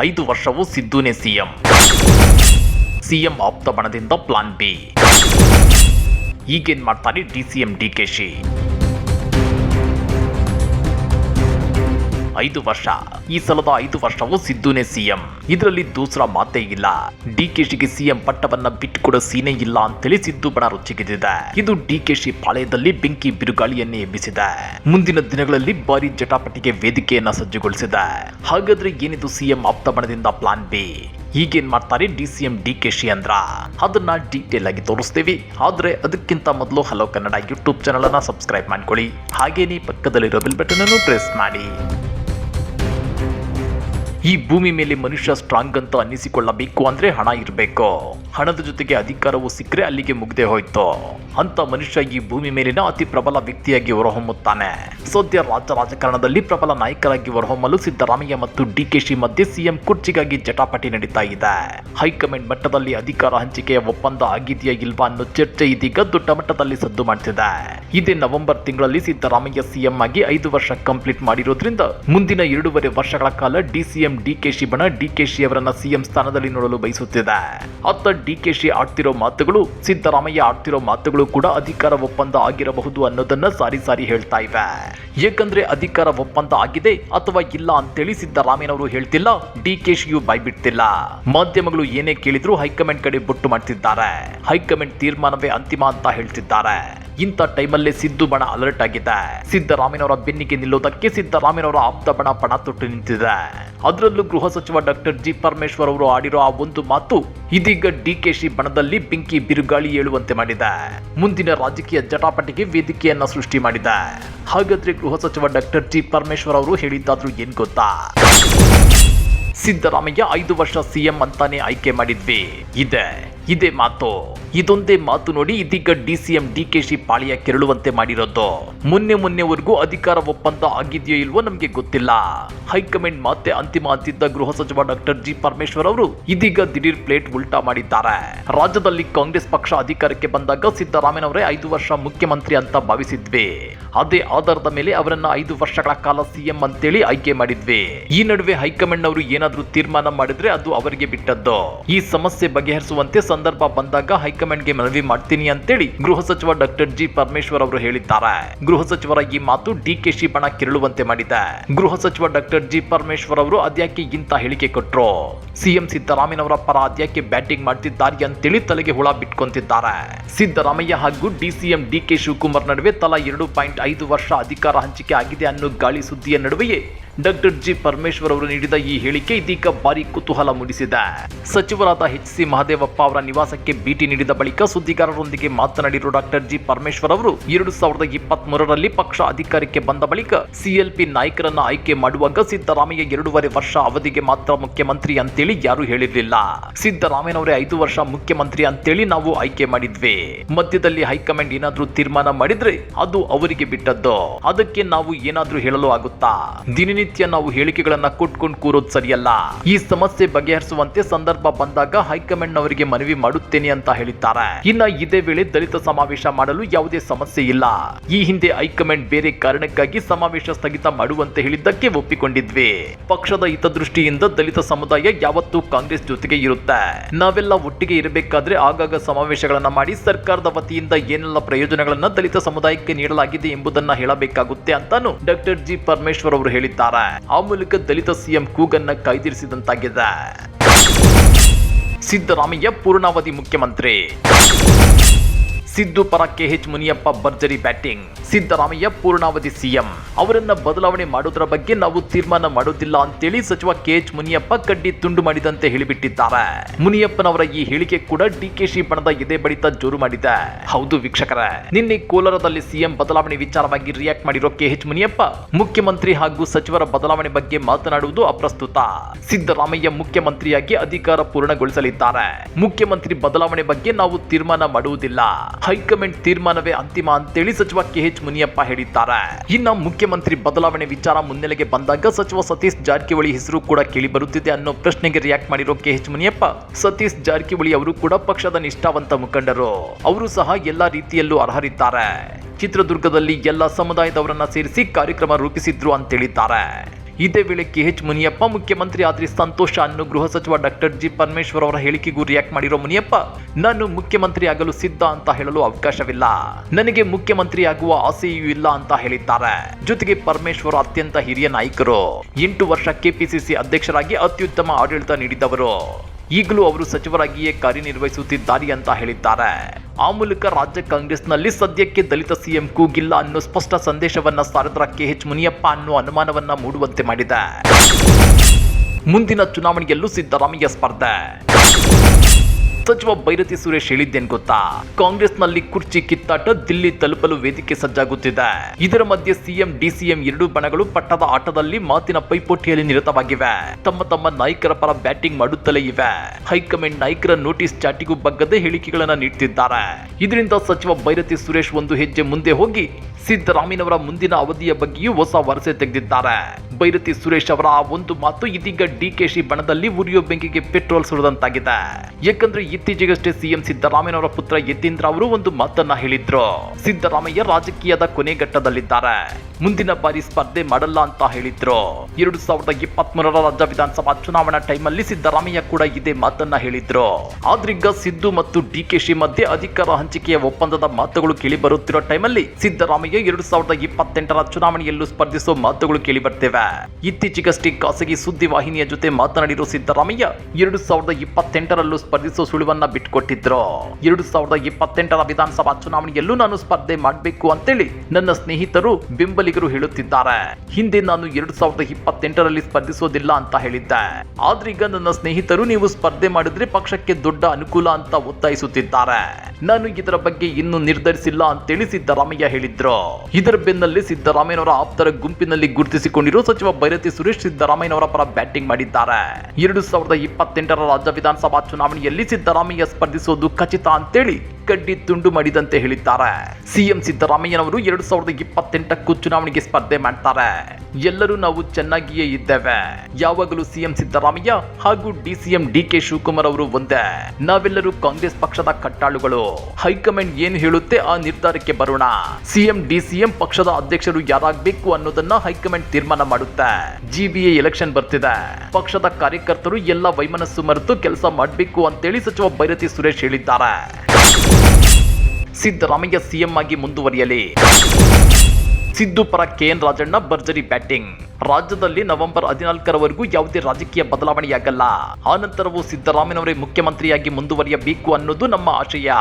ಐದು ವರ್ಷವೂ ಸಿದ್ದುನೇ CM. CM ಆಪ್ತ ಬಣದಿಂದ ಪ್ಲಾನ್ ಬಿ. ಈಗೇನ್ ಮಾಡ್ತಾರೆ ಡಿಸಿಎಂ ಡಿಕೆಶಿ ಐದು ವರ್ಷ. ಈ ಸಲದ ಐದು ವರ್ಷವೂ ಸಿದ್ದುನೇ ಸಿಎಂ. ಇದರಲ್ಲಿ ದೂಸರ ಮಾತೇ ಇಲ್ಲ. ಡಿಕೆಶಿಗೆ ಸಿಎಂ ಪಟ್ಟವನ್ನ ಬಿಟ್ಟುಕೊಡೋ ಸೀನೆ ಇಲ್ಲ ಅಂತೇಳಿ ಸಿದ್ದು ಬಣ ರುಚಿಗೆದಿದೆ ಇದು ಡಿಕೆಶಿ ಪಾಳೆಯದಲ್ಲಿ ಬೆಂಕಿ ಬಿರುಗಾಳಿಯನ್ನೇ ಎಬ್ಬಿಸಿದೆ. ಮುಂದಿನ ದಿನಗಳಲ್ಲಿ ಭಾರಿ ಜಟಾಪಟಿಗೆ ವೇದಿಕೆಯನ್ನ ಸಜ್ಜುಗೊಳಿಸಿದೆ. ಹಾಗಾದ್ರೆ ಏನಿದು ಸಿಎಂ ಆಪ್ತ ಬಣದಿಂದ ಪ್ಲಾನ್ ಬಿ? ಈಗೇನ್ ಮಾಡ್ತಾರೆ D C M D K Shi ಅಂದ್ರ? ಅದನ್ನ ಡೀಟೇಲ್ ಆಗಿ ತೋರಿಸ್ತೀವಿ. ಆದ್ರೆ ಅದಕ್ಕಿಂತ ಮೊದಲು ಹಲೋ ಕನ್ನಡ ಯೂಟ್ಯೂಬ್ ಚಾನಲ್ ಅನ್ನ ಸಬ್ಸ್ಕ್ರೈಬ್ ಮಾಡ್ಕೊಳ್ಳಿ. ಹಾಗೇನೇ ಪಕ್ಕದಲ್ಲಿರೋ ಬೆಲ್ ಬಟನ್ ಅನ್ನು ಪ್ರೆಸ್ ಮಾಡಿ. ಈ ಭೂಮಿ ಮೇಲೆ ಮನುಷ್ಯ ಸ್ಟ್ರಾಂಗ್ ಅಂತ ಅನ್ನಿಸಿಕೊಳ್ಳಬೇಕು ಅಂದ್ರೆ ಹಣ ಇರಬೇಕು. ಹಣದ ಜೊತೆಗೆ ಅಧಿಕಾರವು ಸಿಕ್ಕರೆ ಅಲ್ಲಿಗೆ ಮುಗ್ದೆ ಹೋಯ್ತು. ಅಂತ ಮನುಷ್ಯ ಈ ಭೂಮಿ ಮೇಲಿನ ಅತಿ ಪ್ರಬಲ ವ್ಯಕ್ತಿಯಾಗಿ ಹೊರಹೊಮ್ಮುತ್ತಾನೆ. ಸದ್ಯ ರಾಜ್ಯ ರಾಜಕಾರಣದಲ್ಲಿ ಪ್ರಬಲ ನಾಯಕರಾಗಿ ಹೊರಹೊಮ್ಮಲು ಸಿದ್ದರಾಮಯ್ಯ ಮತ್ತು ಡಿಕೆಶಿ ಮಧ್ಯೆ ಸಿಎಂ ಕುರ್ಚಿಗಾಗಿ ಜಟಾಪಟಿ ನಡೀತಾ ಇದೆ. ಹೈಕಮಾಂಡ್ ಮಟ್ಟದಲ್ಲಿ ಅಧಿಕಾರ ಹಂಚಿಕೆಯ ಒಪ್ಪಂದ ಆಗಿದೆಯಾ ಇಲ್ವಾ ಅನ್ನೋ ಚರ್ಚೆ ಇದೀಗ ದೊಡ್ಡ ಮಟ್ಟದಲ್ಲಿ ಸದ್ದು ಮಾಡ್ತಿದೆ. ಇದೇ ನವೆಂಬರ್ ತಿಂಗಳಲ್ಲಿ ಸಿದ್ದರಾಮಯ್ಯ ಸಿಎಂ ಆಗಿ ಐದು ವರ್ಷ ಕಂಪ್ಲೀಟ್ ಮಾಡಿರೋದ್ರಿಂದ ಮುಂದಿನ ಎರಡೂವರೆ ವರ್ಷಗಳ ಕಾಲ ಡಿಸಿಎಂ ಡಿಕೆಶಿ ಬಣ ಶಿ ಅವರನ್ನ ಸಿಎಂ ಸ್ಥಾನದಲ್ಲಿ ನೋಡಲು ಬಯಸುತ್ತಿದೆ. ಅತ್ತ ಡಿಕೆಶಿ ಆಡ್ತಿರೋ ಮಾತುಗಳು, ಸಿದ್ದರಾಮಯ್ಯ ಆಡ್ತಿರೋ ಮಾತುಗಳು ಕೂಡ ಅಧಿಕಾರ ಒಪ್ಪಂದ ಆಗಿರಬಹುದು ಅನ್ನೋದನ್ನ ಸಾರಿ ಸಾರಿ ಹೇಳ್ತಾ ಇವೆ. ಏಕೆಂದ್ರೆ ಅಧಿಕಾರ ಒಪ್ಪಂದ ಆಗಿದೆ ಅಥವಾ ಇಲ್ಲ ಅಂತೇಳಿ ಸಿದ್ದರಾಮಯ್ಯನವರು ಹೇಳ್ತಿಲ್ಲ ಡಿಕೆಶಿಯು ಬಾಯ್ಬಿಡ್ತಿಲ್ಲ. ಮಾಧ್ಯಮಗಳು ಏನೇ ಕೇಳಿದ್ರು ಹೈಕಮಾಂಡ್ ಕಡೆ ಬೊಟ್ಟು ಮಾಡ್ತಿದ್ದಾರೆ. ಹೈಕಮಾಂಡ್ ತೀರ್ಮಾನವೇ ಅಂತಿಮ ಅಂತ ಹೇಳ್ತಿದ್ದಾರೆ. ಇಂಥ ಟೈಮಲ್ಲೇ ಸಿದ್ದು ಬಣ ಅಲರ್ಟ್ ಆಗಿದೆ. ಸಿದ್ದರಾಮಯ್ಯನವರ ಬೆನ್ನಿಗೆ ನಿಲ್ಲೋದಕ್ಕೆ ಸಿದ್ದರಾಮಯ್ಯನವರ ಆಪ್ತ ಬಣ ಪಣ ತೊಟ್ಟು ನಿಂತಿದೆ. ಅದರಲ್ಲೂ ಗೃಹ ಸಚಿವ ಡಾಕ್ಟರ್ ಜಿ ಪರಮೇಶ್ವರ್ ಅವರು ಆಡಿರೋ ಆ ಒಂದು ಮಾತು ಇದೀಗ ಡಿಕೆಶಿ ಬಣದಲ್ಲಿ ಬೆಂಕಿ ಬಿರುಗಾಳಿ ಏಳುವಂತೆ ಮಾಡಿದೆ. ಮುಂದಿನ ರಾಜಕೀಯ ಜಟಾಪಟಿಗೆ ವೇದಿಕೆಯನ್ನ ಸೃಷ್ಟಿ ಮಾಡಿದೆ. ಹಾಗಾದ್ರೆ ಗೃಹ ಸಚಿವ ಡಾಕ್ಟರ್ ಜಿ ಪರಮೇಶ್ವರ್ ಅವರು ಹೇಳಿದ್ದಾದ್ರೂ ಏನ್ ಗೊತ್ತಾ? ಸಿದ್ದರಾಮಯ್ಯ ಐದು ವರ್ಷ ಸಿಎಂ ಅಂತಾನೆ ಆಯ್ಕೆ ಮಾಡಿದ್ವಿ. ಇದೆ, ಇದೇ ಮಾತು. ಇದೊಂದೇ ಮಾತು ನೋಡಿ ಇದೀಗ ಡಿಸಿಎಂ ಡಿಕೆಶಿ ಪಾಳಿಯ ಕೆರಳುವಂತೆ ಮಾಡಿರೋದು. ಮೊನ್ನೆ ಮೊನ್ನೆವರೆಗೂ ಅಧಿಕಾರ ಒಪ್ಪಂದ ಆಗಿದೆಯೋ ಇಲ್ವೋ ನಮ್ಗೆ ಗೊತ್ತಿಲ್ಲ. ಹೈಕಮಾಂಡ್ ಮತ್ತೆ ಅಂತಿಮ ಅಂತಿದ್ದ ಗೃಹ ಸಚಿವ ಡಾಕ್ಟರ್ ಜಿ ಪರಮೇಶ್ವರ್ ಅವರು ಇದೀಗ ದಿಢೀರ್ ಪ್ಲೇಟ್ ಉಲ್ಟಾ ಮಾಡಿದ್ದಾರೆ. ರಾಜ್ಯದಲ್ಲಿ ಕಾಂಗ್ರೆಸ್ ಪಕ್ಷ ಅಧಿಕಾರಕ್ಕೆ ಬಂದಾಗ ಸಿದ್ದರಾಮಯ್ಯನವರೇ ಐದು ವರ್ಷ ಮುಖ್ಯಮಂತ್ರಿ ಅಂತ ಭಾವಿಸಿದ್ವಿ. ಅದೇ ಆಧಾರದ ಮೇಲೆ ಅವರನ್ನ ಐದು ವರ್ಷಗಳ ಕಾಲ ಸಿಎಂ ಅಂತೇಳಿ ಆಯ್ಕೆ ಮಾಡಿದ್ವಿ. ಈ ನಡುವೆ ಹೈಕಮಾಂಡ್ ಅವರು ಏನಾದ್ರೂ ತೀರ್ಮಾನ ಮಾಡಿದ್ರೆ ಅದು ಅವರಿಗೆ ಬಿಟ್ಟದ್ದು. ಈ ಸಮಸ್ಯೆ ಬಗೆಹರಿಸುವಂತೆ ಸಂದರ್ಭ ಬಂದಾಗ ಹೈಕಮಾಂಡ್ಗೆ ಮನವಿ ಮಾಡ್ತೀನಿ ಅಂತೇಳಿ ಗೃಹ ಸಚಿವ ಡಾಕ್ಟರ್ ಜಿ ಪರಮೇಶ್ವರ್ ಅವರು ಹೇಳಿದ್ದಾರೆ. ಗೃಹ ಸಚಿವರ ಈ ಮಾತು ಡಿಕೆಶಿ ಬಣ ಕೆರಳುವಂತೆ ಮಾಡಿದೆ. ಗೃಹ ಸಚಿವ ಡಾಕ್ಟರ್ ಜಿ ಪರಮೇಶ್ವರ್ ಅವರು ಅದ್ಯಾಕೆ ಇಂತ ಹೇಳಿಕೆ ಕೊಟ್ರು? ಸಿಎಂ ಸಿದ್ದರಾಮಯ್ಯನವರ ಪರ ಅದ್ಯಾಕೆ ಬ್ಯಾಟಿಂಗ್ ಮಾಡ್ತಿದ್ದಾರೆ ಅಂತೇಳಿ ತಲೆಗೆ ಹುಳ ಬಿಟ್ಕೊಂತಿದ್ದಾರೆ. ಸಿದ್ದರಾಮಯ್ಯ ಹಾಗೂ ಡಿಸಿಎಂ ಡಿಕೆ ಶಿವಕುಮಾರ್ ನಡುವೆ ತಲಾ ಎರಡು ಪಾಯಿಂಟ್ ಐದು ವರ್ಷ ಅಧಿಕಾರ ಹಂಚಿಕೆ ಆಗಿದೆ ಅನ್ನೋ ಗಾಳಿ ಸುದ್ದಿಯ ನಡುವೆಯೇ ಡಾಕ್ಟರ್ ಜಿ ಪರಮೇಶ್ವರ್ ಅವರು ನೀಡಿದ ಈ ಹೇಳಿಕೆ ಇದೀಗ ಭಾರಿ ಕುತೂಹಲ ಮೂಡಿಸಿದೆ. ಸಚಿವರಾದ ಎಚ್ ಸಿ ಮಹದೇವಪ್ಪ ಅವರ ನಿವಾಸಕ್ಕೆ ಭೇಟಿ ನೀಡಿದ ಬಳಿಕ ಸುದ್ದಿಗಾರರೊಂದಿಗೆ ಮಾತನಾಡಿರುವ ಡಾಕ್ಟರ್ ಜಿ ಪರಮೇಶ್ವರ್ ಅವರು, ಎರಡು ಸಾವಿರದ ಇಪ್ಪತ್ತ್ ಮೂರರಲ್ಲಿ ಪಕ್ಷ ಅಧಿಕಾರಕ್ಕೆ ಬಂದ ಬಳಿಕ ಸಿಎಲ್ಪಿ ನಾಯಕರನ್ನ ಆಯ್ಕೆ ಮಾಡುವಾಗ ಸಿದ್ದರಾಮಯ್ಯ ಎರಡೂವರೆ ವರ್ಷ ಅವಧಿಗೆ ಮಾತ್ರ ಮುಖ್ಯಮಂತ್ರಿ ಅಂತೇಳಿ ಯಾರು ಹೇಳಿರಲಿಲ್ಲ. ಸಿದ್ದರಾಮಯ್ಯನವರೇ ಐದು ವರ್ಷ ಮುಖ್ಯಮಂತ್ರಿ ಅಂತೇಳಿ ನಾವು ಆಯ್ಕೆ ಮಾಡಿದ್ವಿ. ಮಧ್ಯದಲ್ಲಿ ಹೈಕಮಾಂಡ್ ಏನಾದ್ರೂ ತೀರ್ಮಾನ ಮಾಡಿದ್ರೆ ಅದು ಅವರಿಗೆ ಬಿಟ್ಟದ್ದು. ಅದಕ್ಕೆ ನಾವು ಏನಾದ್ರೂ ಹೇಳಲು ಆಗುತ್ತಾ? ನಾವು ಹೇಳಿಕೆಗಳನ್ನ ಕೊಟ್ಕೊಂಡು ಕೂರೋದು ಸರಿಯಲ್ಲ. ಈ ಸಮಸ್ಯೆ ಬಗೆಹರಿಸುವಂತೆ ಸಂದರ್ಭ ಬಂದಾಗ ಹೈಕಮಾಂಡ್ ಅವರಿಗೆ ಮನವಿ ಮಾಡುತ್ತೇನೆ ಅಂತ ಹೇಳಿದ್ದಾರೆ. ಇನ್ನ ಇದೇ ವೇಳೆ ದಲಿತ ಸಮಾವೇಶ ಮಾಡಲು ಯಾವುದೇ ಸಮಸ್ಯೆ ಇಲ್ಲ. ಈ ಹಿಂದೆ ಹೈಕಮಾಂಡ್ ಬೇರೆ ಕಾರಣಕ್ಕಾಗಿ ಸಮಾವೇಶ ಸ್ಥಗಿತ ಮಾಡುವಂತೆ ಹೇಳಿದ್ದಕ್ಕೆ ಒಪ್ಪಿಕೊಂಡಿದ್ವಿ. ಪಕ್ಷದ ಹಿತದೃಷ್ಟಿಯಿಂದ ದಲಿತ ಸಮುದಾಯ ಯಾವತ್ತೂ ಕಾಂಗ್ರೆಸ್ ಜೊತೆಗೆ ಇರುತ್ತೆ. ನಾವೆಲ್ಲ ಒಟ್ಟಿಗೆ ಇರಬೇಕಾದ್ರೆ ಆಗಾಗ ಸಮಾವೇಶಗಳನ್ನ ಮಾಡಿ ಸರ್ಕಾರದ ವತಿಯಿಂದ ಏನೆಲ್ಲ ಪ್ರಯೋಜನಗಳನ್ನ ದಲಿತ ಸಮುದಾಯಕ್ಕೆ ನೀಡಲಾಗಿದೆ ಎಂಬುದನ್ನ ಹೇಳಬೇಕಾಗುತ್ತೆ ಅಂತಾನು ಡಾಕ್ಟರ್ ಜಿ ಪರಮೇಶ್ವರ್ ಅವರು ಹೇಳಿದ್ದಾರೆ. ಆ ಮೂಲಕ ದಲಿತ ಸಿಎಂ ಕೂಗನ್ನ ಕಾಯ್ದಿರಿಸಿದಂತಾಗಿದೆ ಸಿದ್ದರಾಮಯ್ಯ ಪೂರ್ಣಾವಧಿ ಮುಖ್ಯಮಂತ್ರಿ. ಸಿದ್ದು ಪರ ಕೆಎಚ್ ಮುನಿಯಪ್ಪ ಭರ್ಜರಿ ಬ್ಯಾಟಿಂಗ್. ಸಿದ್ದರಾಮಯ್ಯ ಪೂರ್ಣಾವಧಿ ಸಿಎಂ. ಅವರನ್ನ ಬದಲಾವಣೆ ಮಾಡೋದ್ರ ಬಗ್ಗೆ ನಾವು ತೀರ್ಮಾನ ಮಾಡೋದಿಲ್ಲ ಅಂತೇಳಿ ಸಚಿವ ಕೆಎಚ್ ಮುನಿಯಪ್ಪ ಕಡ್ಡಿ ತುಂಡು ಮಾಡಿದಂತೆ ಹೇಳಿಬಿಟ್ಟಿದ್ದಾರೆ. ಮುನಿಯಪ್ಪನವರ ಈ ಹೇಳಿಕೆ ಕೂಡ ಡಿಕೆಶಿ ಬಣದ ಎದೆ ಬಡಿತ ಜೋರು ಮಾಡಿದೆ. ಹೌದು ವೀಕ್ಷಕರೇ, ನಿನ್ನೆ ಕೋಲಾರದಲ್ಲಿ ಸಿಎಂ ಬದಲಾವಣೆ ವಿಚಾರವಾಗಿ ರಿಯಾಕ್ಟ್ ಮಾಡಿರೋ ಕೆಎಚ್ ಮುನಿಯಪ್ಪ ಮುಖ್ಯಮಂತ್ರಿ ಹಾಗೂ ಸಚಿವರ ಬದಲಾವಣೆ ಬಗ್ಗೆ ಮಾತನಾಡುವುದು ಅಪ್ರಸ್ತುತ. ಸಿದ್ದರಾಮಯ್ಯ ಮುಖ್ಯಮಂತ್ರಿಯಾಗಿ ಅಧಿಕಾರ ಪೂರ್ಣಗೊಳಿಸಲಿದ್ದಾರೆ. ಮುಖ್ಯಮಂತ್ರಿ ಬದಲಾವಣೆ ಬಗ್ಗೆ ನಾವು ತೀರ್ಮಾನ ಮಾಡುವುದಿಲ್ಲ. ಹೈಕಮಾಂಡ್ ತೀರ್ಮಾನವೇ ಅಂತಿಮ ಅಂತೇಳಿ ಸಚಿವ ಕೆಎಚ್ ಮುನಿಯಪ್ಪ ಹೇಳಿದ್ದಾರೆ. ಇನ್ನ ಮುಖ್ಯಮಂತ್ರಿ ಬದಲಾವಣೆ ವಿಚಾರ ಮುನ್ನೆಲೆಗೆ ಬಂದಾಗ ಸಚಿವ ಸತೀಶ್ ಜಾರಕಿಹೊಳಿ ಹೆಸರು ಕೂಡ ಕೇಳಿ ಬರುತ್ತಿದೆ ಅನ್ನೋ ಪ್ರಶ್ನೆಗೆ ರಿಯಾಕ್ಟ್ ಮಾಡಿರೋ ಕೆಎಚ್ ಮುನಿಯಪ್ಪ, ಸತೀಶ್ ಜಾರಕಿಹೊಳಿ ಅವರು ಕೂಡ ಪಕ್ಷದ ನಿಷ್ಠಾವಂತ ಮುಖಂಡರು. ಅವರು ಸಹ ಎಲ್ಲಾ ರೀತಿಯಲ್ಲೂ ಅರ್ಹರಿದ್ದಾರೆ. ಚಿತ್ರದುರ್ಗದಲ್ಲಿ ಎಲ್ಲ ಸಮುದಾಯದವರನ್ನ ಸೇರಿಸಿ ಕಾರ್ಯಕ್ರಮ ರೂಪಿಸಿದ್ರು ಅಂತೇಳಿದ್ದಾರೆ ಇದೇ ವೇಳೆ ಕೆಎಚ್ ಮುನಿಯಪ್ಪ, ಮುಖ್ಯಮಂತ್ರಿ ಆದ್ರೆ ಸಂತೋಷ ಅನ್ನೋ ಗೃಹ ಸಚಿವ ಡಾಕ್ಟರ್ ಜಿ ಪರಮೇಶ್ವರ್ ಅವರ ಹೇಳಿಕೆಗೂ ರಿಯಾಕ್ಟ್ ಮಾಡಿರೋ ಮುನಿಯಪ್ಪ, ನಾನು ಮುಖ್ಯಮಂತ್ರಿ ಆಗಲು ಸಿದ್ಧ ಅಂತ ಹೇಳಲು ಅವಕಾಶವಿಲ್ಲ. ನನಗೆ ಮುಖ್ಯಮಂತ್ರಿ ಆಗುವ ಆಸೆಯೂ ಇಲ್ಲ ಅಂತ ಹೇಳಿದ್ದಾರೆ. ಜೊತೆಗೆ ಪರಮೇಶ್ವರ್ ಅತ್ಯಂತ ಹಿರಿಯ ನಾಯಕರು. ಎಂಟು ವರ್ಷ ಕೆಪಿಸಿಸಿ ಅಧ್ಯಕ್ಷರಾಗಿ ಅತ್ಯುತ್ತಮ ಆಡಳಿತ ನೀಡಿದವರು. ಈಗಲೂ ಅವರು ಸಚಿವರಾಗಿಯೇ ಕಾರ್ಯನಿರ್ವಹಿಸುತ್ತಿದ್ದಾರೆ ಅಂತ ಹೇಳಿದ್ದಾರೆ. ಆ ಮೂಲಕ ರಾಜ್ಯ ಕಾಂಗ್ರೆಸ್ನಲ್ಲಿ ಸದ್ಯಕ್ಕೆ ದಲಿತ ಸಿಎಂ ಕೂಗಿಲ್ಲ ಅನ್ನೋ ಸ್ಪಷ್ಟ ಸಂದೇಶವನ್ನ ಸಾರದ್ರ ಕೆ ಎಚ್ ಮುನಿಯಪ್ಪ ಅನ್ನೋ ಅನುಮಾನವನ್ನ ಮೂಡುವಂತೆ ಮಾಡಿದೆ. ಮುಂದಿನ ಚುನಾವಣೆಯಲ್ಲೂ ಸಿದ್ದರಾಮಯ್ಯ ಸ್ಪರ್ಧೆ. ಸಚಿವ ಭೈರತಿ ಸುರೇಶ್ ಹೇಳಿದ್ದೇನ್ ಗೊತ್ತಾ? ಕಾಂಗ್ರೆಸ್ನಲ್ಲಿ ಕುರ್ಚಿ ಕಿತ್ತಾಟ ದಿಲ್ಲಿ ತಲುಪಲು ವೇದಿಕೆ ಸಜ್ಜಾಗುತ್ತಿದೆ. ಇದರ ಮಧ್ಯೆ ಸಿಎಂ, ಡಿಸಿಎಂ ಎರಡೂ ಬಣಗಳು ಪಟ್ಟದ ಆಟದಲ್ಲಿ ಮಾತಿನ ಪೈಪೋಟಿಯಲ್ಲಿ ನಿರತವಾಗಿವೆ. ತಮ್ಮ ತಮ್ಮ ನಾಯಕರ ಪರ ಬ್ಯಾಟಿಂಗ್ ಮಾಡುತ್ತಲೇ ಇವೆ. ಹೈಕಮಾಂಡ್ ನಾಯಕರ ನೋಟಿಸ್ ಚಾಟಿಗೂ ಬಗ್ಗದೆ ಹೇಳಿಕೆಗಳನ್ನ ನೀಡುತ್ತಿದ್ದಾರೆ ಇದರಿಂದ ಸಚಿವ ಭೈರತಿ ಸುರೇಶ್ ಒಂದು ಹೆಜ್ಜೆ ಮುಂದೆ ಹೋಗಿ ಸಿದ್ದರಾಮಯ್ಯನವರ ಮುಂದಿನ ಅವಧಿಯ ಬಗ್ಗೆಯೂ ಹೊಸ ವರಸೆ ತೆಗೆದಿದ್ದಾರೆ. ಬೈರತಿ ಸುರೇಶ್ ಅವರ ಒಂದು ಮಾತು ಇದೀಗ ಡಿಕೆಶಿ ಬಣದಲ್ಲಿ ಉರಿಯೋ ಬೆಂಕಿಗೆ ಪೆಟ್ರೋಲ್ ಸುರಿದಂತಾಗಿದೆ. ಯಾಕಂದ್ರೆ ಇತ್ತೀಚೆಗಷ್ಟೇ ಸಿಎಂ ಸಿದ್ದರಾಮಯ್ಯನವರ ಪುತ್ರ ಯತೀಂದ್ರ ಅವರು ಒಂದು ಮಾತನ್ನ ಹೇಳಿದ್ರು. ಸಿದ್ದರಾಮಯ್ಯ ರಾಜಕೀಯದ ಕೊನೆಘಟ್ಟದಲ್ಲಿದ್ದಾರೆ ಮುಂದಿನ ಬಾರಿ ಸ್ಪರ್ಧೆ ಮಾಡಲ್ಲ ಅಂತ ಹೇಳಿದ್ರು. ಎರಡು ಸಾವಿರದ ಇಪ್ಪತ್ತ್ ಮೂರರ ರಾಜ್ಯ ವಿಧಾನಸಭಾ ಚುನಾವಣಾ ಟೈಮಲ್ಲಿ ಸಿದ್ದರಾಮಯ್ಯ ಕೂಡ ಇದೇ ಮಾತನ್ನ ಹೇಳಿದ್ರು. ಆದ್ರೀಗ ಸಿದ್ದು ಮತ್ತು ಡಿಕೆಶಿ ಮಧ್ಯೆ ಅಧಿಕಾರ ಹಂಚಿಕೆಯ ಒಪ್ಪಂದದ ಮಾತುಗಳು ಕೇಳಿ ಬರುತ್ತಿರೋ ಟೈಮಲ್ಲಿ ಸಿದ್ದರಾಮಯ್ಯ ಎರಡು ಸಾವಿರದ ಇಪ್ಪತ್ತೆಂಟರ ಚುನಾವಣೆಯಲ್ಲೂ ಸ್ಪರ್ಧಿಸೋ ಮಾತುಗಳು ಕೇಳಿ ಬರ್ತಿವೆ ಇತ್ತೀಚೆಗಷ್ಟೇ ಖಾಸಗಿ ಸುದ್ದಿ ವಾಹಿನಿಯ ಜೊತೆ ಮಾತನಾಡಿರುವ ಸಿದ್ದರಾಮಯ್ಯ, ಎರಡು ಸಾವಿರದ ಇಪ್ಪತ್ತೆಂಟರಲ್ಲೂ ಸ್ಪರ್ಧಿಸೋ ಸುಳಿವನ್ನ ಬಿಟ್ಟುಕೊಟ್ಟಿದ್ರು ಎರಡು ಸಾವಿರದ ಇಪ್ಪತ್ತೆಂಟರ ವಿಧಾನಸಭಾ ಚುನಾವಣೆಯಲ್ಲೂ ನಾನು ಸ್ಪರ್ಧೆ ಮಾಡಬೇಕು ಅಂತೇಳಿ ನನ್ನ ಸ್ನೇಹಿತರು ಬೆಂಬಲಿಗರು ಹೇಳುತ್ತಿದ್ದಾರೆ. ಹಿಂದೆ ನಾನು ಎರಡು ಸಾವಿರದ ಇಪ್ಪತ್ತೆಂಟರಲ್ಲಿ ಸ್ಪರ್ಧಿಸೋದಿಲ್ಲ ಅಂತ ಹೇಳಿದ್ದೆ. ಆದ್ರೀಗ ನನ್ನ ಸ್ನೇಹಿತರು ನೀವು ಸ್ಪರ್ಧೆ ಮಾಡಿದ್ರೆ ಪಕ್ಷಕ್ಕೆ ದೊಡ್ಡ ಅನುಕೂಲ ಅಂತ ಒತ್ತಾಯಿಸುತ್ತಿದ್ದಾರೆ. ನಾನು ಇದರ ಬಗ್ಗೆ ಇನ್ನೂ ನಿರ್ಧರಿಸಿಲ್ಲ ಅಂತೇಳಿ ಸಿದ್ದರಾಮಯ್ಯ ಹೇಳಿದ್ರು. ಇದರ ಬೆನ್ನಲ್ಲೇ ಸಿದ್ದರಾಮಯ್ಯನವರ ಆಪ್ತರ ಗುಂಪಿನಲ್ಲಿ ಗುರುತಿಸಿಕೊಂಡಿರುವ ಸಚಿವ ಭೈರತಿ ಸುರೇಶ್ ಸಿದ್ದರಾಮಯ್ಯನವರ ಪರ ಬ್ಯಾಟಿಂಗ್ ಮಾಡಿದ್ದಾರೆ. ಎರಡು ಸಾವಿರದ ಇಪ್ಪತ್ತೆಂಟರ ರಾಜ್ಯ ವಿಧಾನಸಭಾ ಚುನಾವಣೆಯಲ್ಲಿ ಸಿದ್ದರಾಮಯ್ಯ ಸ್ಪರ್ಧಿಸೋದು ಖಚಿತ ಅಂತೇಳಿ ಕಡ್ಡಿ ತುಂಡು ಮಾಡಿದಂತೆ ಹೇಳಿದ್ದಾರೆ. ಸಿಎಂ ಸಿದ್ದರಾಮಯ್ಯನವರು ಎರಡು ಸಾವಿರದ ಇಪ್ಪತ್ತೆಂಟಕ್ಕೂ ಚುನಾವಣೆಗೆ ಸ್ಪರ್ಧೆ ಮಾಡ್ತಾರೆ. ಎಲ್ಲರೂ ನಾವು ಚೆನ್ನಾಗಿಯೇ ಇದ್ದೇವೆ. ಯಾವಾಗಲೂ ಸಿಎಂ ಸಿದ್ದರಾಮಯ್ಯ ಹಾಗೂ ಡಿಸಿಎಂ ಡಿ ಕೆ ಶಿವಕುಮಾರ್ ಅವರು ಒಂದೇ. ನಾವೆಲ್ಲರೂ ಕಾಂಗ್ರೆಸ್ ಪಕ್ಷದ ಕಟ್ಟಾಳುಗಳು. ಹೈಕಮಾಂಡ್ ಏನು ಹೇಳುತ್ತೆ ಆ ನಿರ್ಧಾರಕ್ಕೆ ಬರೋಣ. ಸಿಎಂ, ಡಿಸಿಎಂ ಪಕ್ಷದ ಅಧ್ಯಕ್ಷರು ಯಾರಾಗಬೇಕು ಅನ್ನೋದನ್ನ ಹೈಕಮಾಂಡ್ ತೀರ್ಮಾನ ಮಾಡುತ್ತೆ. ಜಿಬಿಎ ಎಲೆಕ್ಷನ್ ಬರ್ತಿದೆ. ಪಕ್ಷದ ಕಾರ್ಯಕರ್ತರು ಎಲ್ಲ ವೈಮನಸ್ಸು ಮರೆತು ಕೆಲಸ ಮಾಡಬೇಕು ಅಂತೇಳಿ ಸಚಿವ ಭೈರತಿ ಸುರೇಶ್ ಹೇಳಿದ್ದಾರೆ. ಸಿದ್ದರಾಮಯ್ಯ ಸಿಎಂ ಆಗಿ ಮುಂದುವರಿಯಲಿ. ಸಿದ್ದು ಪರ ಕೆಎನ್ ರಾಜಣ್ಣ ಭರ್ಜರಿ ಬ್ಯಾಟಿಂಗ್. ರಾಜ್ಯದಲ್ಲಿ ನವೆಂಬರ್ ಹದಿನಾಲ್ಕರವರೆಗೂ ಯಾವುದೇ ರಾಜಕೀಯ ಬದಲಾವಣೆಯಾಗಲ್ಲ. ಆ ನಂತರವೂ ಸಿದ್ದರಾಮಯ್ಯನವರೇ ಮುಖ್ಯಮಂತ್ರಿಯಾಗಿ ಮುಂದುವರಿಯಬೇಕು ಅನ್ನೋದು ನಮ್ಮ ಆಶಯ.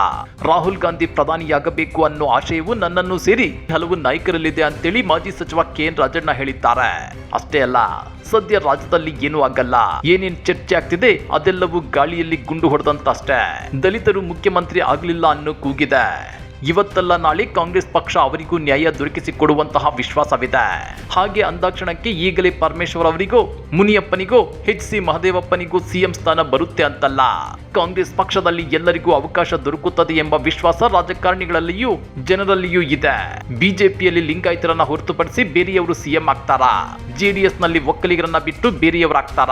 ರಾಹುಲ್ ಗಾಂಧಿ ಪ್ರಧಾನಿಯಾಗಬೇಕು ಅನ್ನೋ ಆಶಯವು ನನ್ನನ್ನು ಸೇರಿ ಹಲವು ನಾಯಕರಲ್ಲಿದೆ ಅಂತೇಳಿ ಮಾಜಿ ಸಚಿವ ಕೆಎನ್ ರಾಜಣ್ಣ ಹೇಳಿದ್ದಾರೆ. ಅಷ್ಟೇ ಅಲ್ಲ, ಸದ್ಯ ರಾಜ್ಯದಲ್ಲಿ ಏನೂ ಆಗಲ್ಲ. ಏನೇನ್ ಚರ್ಚೆ ಆಗ್ತಿದೆ ಅದೆಲ್ಲವೂ ಗಾಳಿಯಲ್ಲಿ ಗುಂಡು ಹೊಡೆದಂತಷ್ಟೇ. ದಲಿತರು ಮುಖ್ಯಮಂತ್ರಿ ಆಗ್ಲಿಲ್ಲ ಅನ್ನೋ ಕೂಗಿದೆ. ಇವತ್ತಲ್ಲ ನಾಳೆ ಕಾಂಗ್ರೆಸ್ ಪಕ್ಷ ಅವರಿಗೂ ನ್ಯಾಯ ದೊರಕಿಸಿ ಕೊಡುವಂತಹ ವಿಶ್ವಾಸವಿದೆ. ಹಾಗೆ ಅಂದಾಕ್ಷಣಕ್ಕೆ ಈಗಲೇ ಪರಮೇಶ್ವರ್ ಅವರಿಗೂ, ಮುನಿಯಪ್ಪನಿಗೂ ಹೆಚ್ ಸಿ ಮಹದೇವಪ್ಪನಿಗೂ ಸಿಎಂ ಸ್ಥಾನ ಬರುತ್ತೆ ಅಂತಲ್ಲ. ಕಾಂಗ್ರೆಸ್ ಪಕ್ಷದಲ್ಲಿ ಎಲ್ಲರಿಗೂ ಅವಕಾಶ ದೊರಕುತ್ತದೆ ಎಂಬ ವಿಶ್ವಾಸ ರಾಜಕಾರಣಿಗಳಲ್ಲಿಯೂ ಜನರಲ್ಲಿಯೂ ಇದೆ. ಬಿಜೆಪಿಯಲ್ಲಿ ಲಿಂಗಾಯತರನ್ನ ಹೊರತುಪಡಿಸಿ ಬೇರೆಯವರು ಸಿಎಂ ಆಗ್ತಾರ? ಜೆಡಿಎಸ್ನಲ್ಲಿ ಒಕ್ಕಲಿಗರನ್ನ ಬಿಟ್ಟು ಬೇರೆಯವರಾಗ್ತಾರ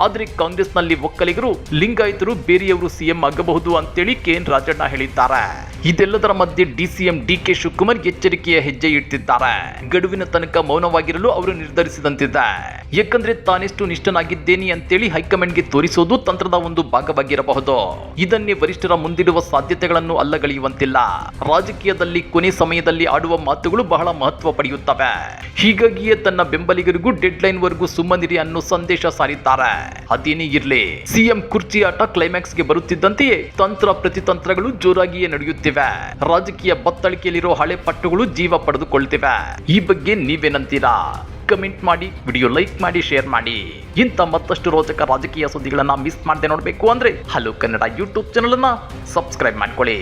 ಆದ್ರೆ ಕಾಂಗ್ರೆಸ್ನಲ್ಲಿ ಒಕ್ಕಲಿಗರು, ಲಿಂಗಾಯತರು ಬೇರೆಯವರು ಸಿಎಂ ಆಗಬಹುದು ಅಂತೇಳಿ ಕೆ ಎನ್ ರಾಜಣ್ಣ ಹೇಳಿದ್ದಾರೆ. ಇದೆಲ್ಲದರ ಮಧ್ಯೆ ಡಿಸಿಎಂ ಡಿ ಕೆ ಶಿವಕುಮಾರ್ ಎಚ್ಚರಿಕೆಯ ಹೆಜ್ಜೆ ಇಟ್ಟಿದ್ದಾರೆ. ಗಡುವಿನ ತನಕ ಮೌನವಾಗಿರಲು ಅವರು ನಿರ್ಧರಿಸಿದಂತಿದೆ. ಯಾಕಂದ್ರೆ ತಾನೆಷ್ಟು ನಿಷ್ಠನಾಗಿದ್ದೇನೆ ಅಂತೇಳಿ ಹೈಕಮಾಂಡ್ಗೆ ತೋರಿಸೋದು ತಂತ್ರದ ಒಂದು ಭಾಗವಾಗಿರಬಹುದು. ಇದನ್ನೇ ವರಿಷ್ಠರ ಮುಂದಿಡುವ ಸಾಧ್ಯತೆಗಳನ್ನು ಅಲ್ಲಗಳೆಯುವಂತಿಲ್ಲ. ರಾಜಕೀಯದಲ್ಲಿ ಕೊನೆ ಸಮಯದಲ್ಲಿ ಆಡುವ ಮಾತುಗಳು ಬಹಳ ಮಹತ್ವ ಪಡೆಯುತ್ತವೆ. ಹೀಗಾಗಿಯೇ ತನ್ನ ಬೆಂಬಲಿಗರಿಗೂ ಡೆಡ್ ಲೈನ್ ವರೆಗೂ ಸುಮ್ಮನಿರಿ ಅನ್ನೋ ಸಂದೇಶ ಸಾರಿದ್ದಾರೆ. ಅದೇನೇ ಇರಲಿ, ಸಿಎಂ ಕುರ್ಚಿ ಆಟ ಕ್ಲೈಮ್ಯಾಕ್ಸ್ಗೆ ಬರುತ್ತಿದ್ದಂತೆಯೇ ತಂತ್ರ ಪ್ರತಿತಂತ್ರಗಳು ಜೋರಾಗಿಯೇ ನಡೆಯುತ್ತಿವೆ. ರಾಜಕೀಯ ಬತ್ತಳಿಕೆಯಲ್ಲಿರೋ ಹಳೆ ಪಟ್ಟುಗಳು ಜೀವ ಪಡೆದುಕೊಳ್ತಿವೆ ಈ ಬಗ್ಗೆ ನೀವೇನಂತೀರಾ? ಕಮೆಂಟ್ ಮಾಡಿ ವಿಡಿಯೋ ಲೈಕ್ ಮಾಡಿ ಶೇರ್ ಮಾಡಿ. ಇಂಥ ಮತ್ತಷ್ಟು ರೋಚಕ ರಾಜಕೀಯ ಸುದ್ದಿಗಳನ್ನ ಮಿಸ್ ಮಾಡದೆ ನೋಡಬೇಕು ಅಂದ್ರೆ ಹಲೋ ಕನ್ನಡ ಯೂಟ್ಯೂಬ್ ಚಾನಲ್ ಅನ್ನ ಸಬ್ಸ್ಕ್ರೈಬ್ ಮಾಡ್ಕೊಳ್ಳಿ.